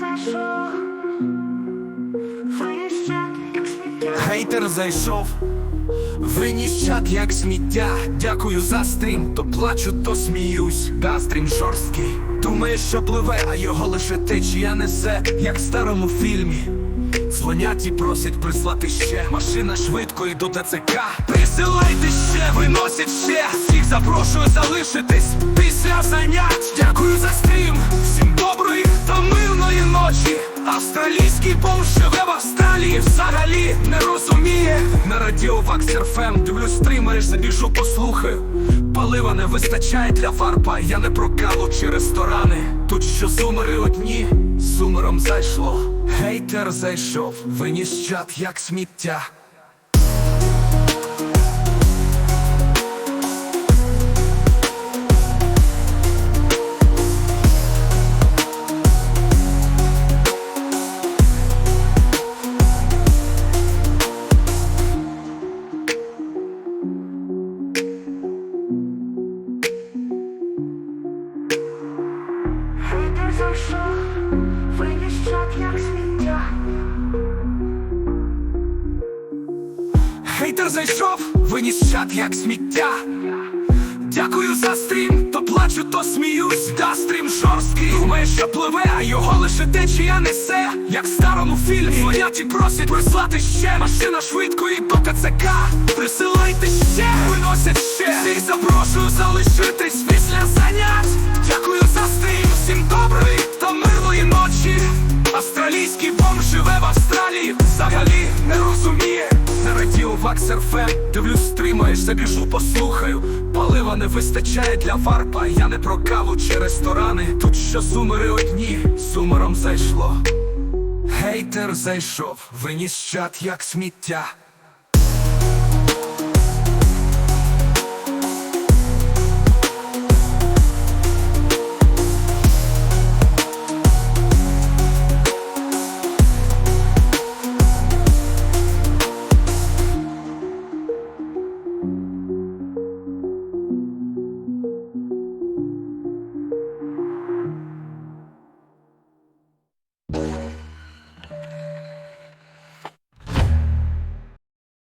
зайшов, виїжджати, як. Хейтер зайшов, виніс чат як сміття. Дякую за стрім, то плачу, то сміюсь. Да, стрім жорсткий. Думає, що пливе, а його лише течія несе, як в старому фільмі. Дзвонять і просять прислати ще Машина швидко і до ТЦК Присилайте ще, виносять ще Всіх запрошую залишитись після занять живе в Австралії Взагалі не розуміє? На радіо Ваксерфем Дивлюсь стрімери, забіжу, послухаю Палива не вистачає для фарба Я не прокалу чи ресторани Тут що сумери одні, сумером зайшло. Гейтер зайшов, виніс чат як сміття Хейтер зайшов, виніс чат як сміття. Дякую за стрім, то плачу, то сміюсь, да стрім жорсткий. Думає, що пливе, а його лише течія несе Як в старому фільмі Дзвонять і просять прислати ще. Машина швидко і до ТЦК Присилайте ще, виносять ще. Всіх запрошую залишитись після занять радіо Ваксерфем Дивлюсь, стримаєшся, біжу, послухаю. Палива не вистачає для фарба Я не про каву чи ресторани. Тут що сумери одні, сумером зайшло. Гейтер зайшов, виніс чат як сміття